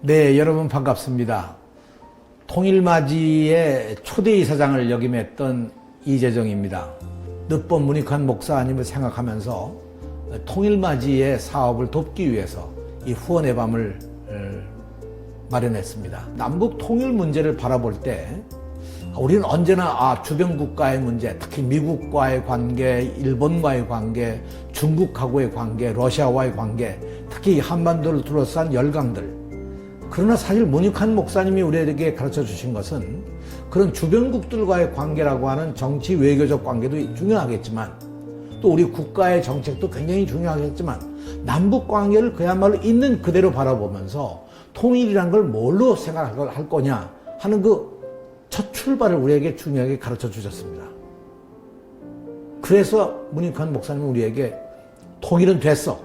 네, 여러분 반갑습니다. 통일맞이의 초대이사장을 역임했던 이재정입니다. 늦번 문익환 목사님을 생각하면서 통일맞이의 사업을 돕기 위해서 이 후원의 밤을 어, 마련했습니다. 남북 통일 문제를 바라볼 때 우리는 언제나 아, 주변 국가의 문제, 특히 미국과의 관계, 일본과의 관계, 중국하고의 관계, 러시아와의 관계, 특히 한반도를 둘러싼 열강들. 그러나 사실 문익환 목사님이 우리에게 가르쳐 주신 것은 그런 주변국들과의 관계라고 하는 정치 외교적 관계도 중요하겠지만 또 우리 국가의 정책도 굉장히 중요하겠지만 남북 관계를 그야말로 있는 그대로 바라보면서 통일이란 걸 뭘로 생각할 거냐 하는 그 첫 출발을 우리에게 중요하게 가르쳐 주셨습니다. 그래서 문익환 목사님은 우리에게 통일은 됐어.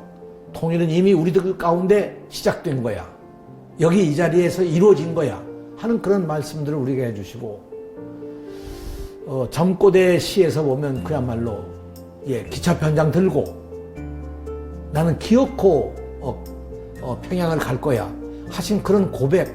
통일은 이미 우리들 가운데 시작된 거야. 여기 이 자리에서 이루어진 거야. 하는 그런 말씀들을 우리에게 해주시고, 어, 점고대 시에서 보면 그야말로, 예, 기차 편장 들고, 나는 기어코, 어, 어, 평양을 갈 거야. 하신 그런 고백,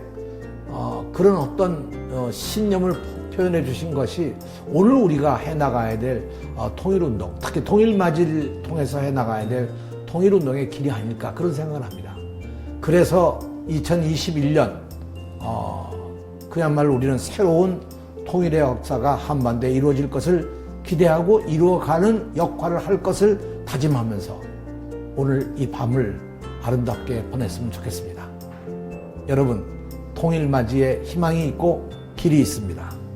어, 그런 어떤 어, 신념을 표현해 주신 것이 오늘 우리가 해 나가야 될 어, 통일운동, 특히 통일맞이를 통해서 해 나가야 될 통일운동의 길이 아닐까 그런 생각을 합니다. 그래서 2021년 어, 그야말로 우리는 새로운 통일의 역사가 한반도에 이루어질 것을 기대하고 이루어가는 역할을 할 것을 다짐하면서 오늘 이 밤을 아름답게 보냈으면 좋겠습니다. 여러분 통일맞이에 희망이 있고 길이 있습니다.